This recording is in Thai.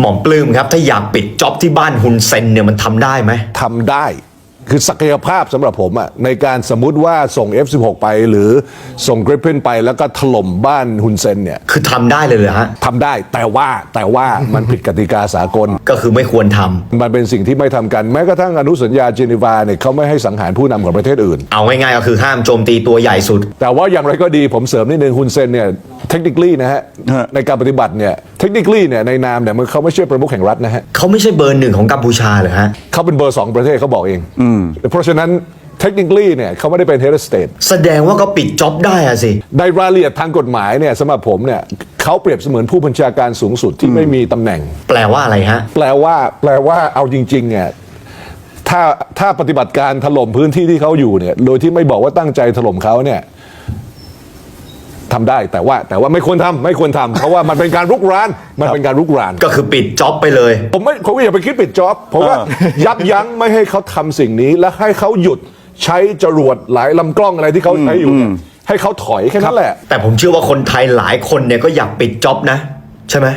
หม่อมปลื้มครับ ถ้าอยากปิดจ็อบที่บ้านฮุนเซนเนี่ยมันทำได้ไหม ทำได้ คือศักยภาพสำหรับผมอะในการสมมุติว่าส่ง F16 ไปหรือส่ง Gripen ไปแล้วก็ถล่มบ้านฮุนเซนเนี่ยคือทำได้เลยเหรอฮะ ทำได้แต่ว่าแต่ว่ามันผิดกติกาสากล ก็คือไม่ควรทำมันเป็นสิ่งที่ไม่ทำกัน แม้กระทั่งอนุสัญญาเจนีวาเนี่ยเขาไม่ให้สังหารผู้นำของประเทศอื่น เอาง่ายๆก็คือห้ามโจมตีตัวใหญ่สุด แต่ว่าอย่างไรก็ดีผมเสริมนิดนึงฮุนเซนเนี่ย เทคนิคลี่นะฮะฮะ ในการปฏิบัติเนี่ยเทคนิคลี่เนี่ยในนามเนี่ยมันเขาไม่ใช่ประมุขแห่งรัฐนะฮะเขาไม่ใช่เบอร์หนึ่งของกัมพูชาเหรอฮะ เขาเป็นเบอร์สองประเทศเขาบอกเองเพราะฉะนั้นเทคนิคลี่เนี่ยเขาไม่ได้เป็น head of state แสดงว่าก็ปิดจ็อบได้อะสิ ในรายละเอียดทางกฎหมายเนี่ยสำหรับผมเนี่ยเขาเปรียบเสมือนผู้บัญชาการสูงสุดที่ไม่มีตำแหน่ง แปลว่าอะไรฮะ แปลว่าแปลว่าเอาจริงๆเนี่ยถ้าถ้าปฏิบัติการถล่มพื้นที่ที่เขาอยู่เนี่ยโดยที่ไม่บอกว่าตั้งใจถล่มเขาเนี่ย ทำได้แต่ว่าแต่ว่าไม่ควรทำไม่ควรทำเพราะว่ามันเป็นการรุกรานมันเป็นการรุกราน ก็คือปิดจ็อบไปเลย ผมไม่ผมก็อย่าไปคิดปิดจ็อบผมว่ายับยั้งไม่ให้เขาทำสิ่งนี้ และให้เขาหยุดใช้จรวดหลายลำกล้องอะไรที่เขาใช้อยู่เนี่ยให้เขาถอยแค่นั้นแหละ แต่ผมเชื่อว่าคนไทยหลายคนเนี่ยก็อยากปิดจ็อบนะ ใช่ไหม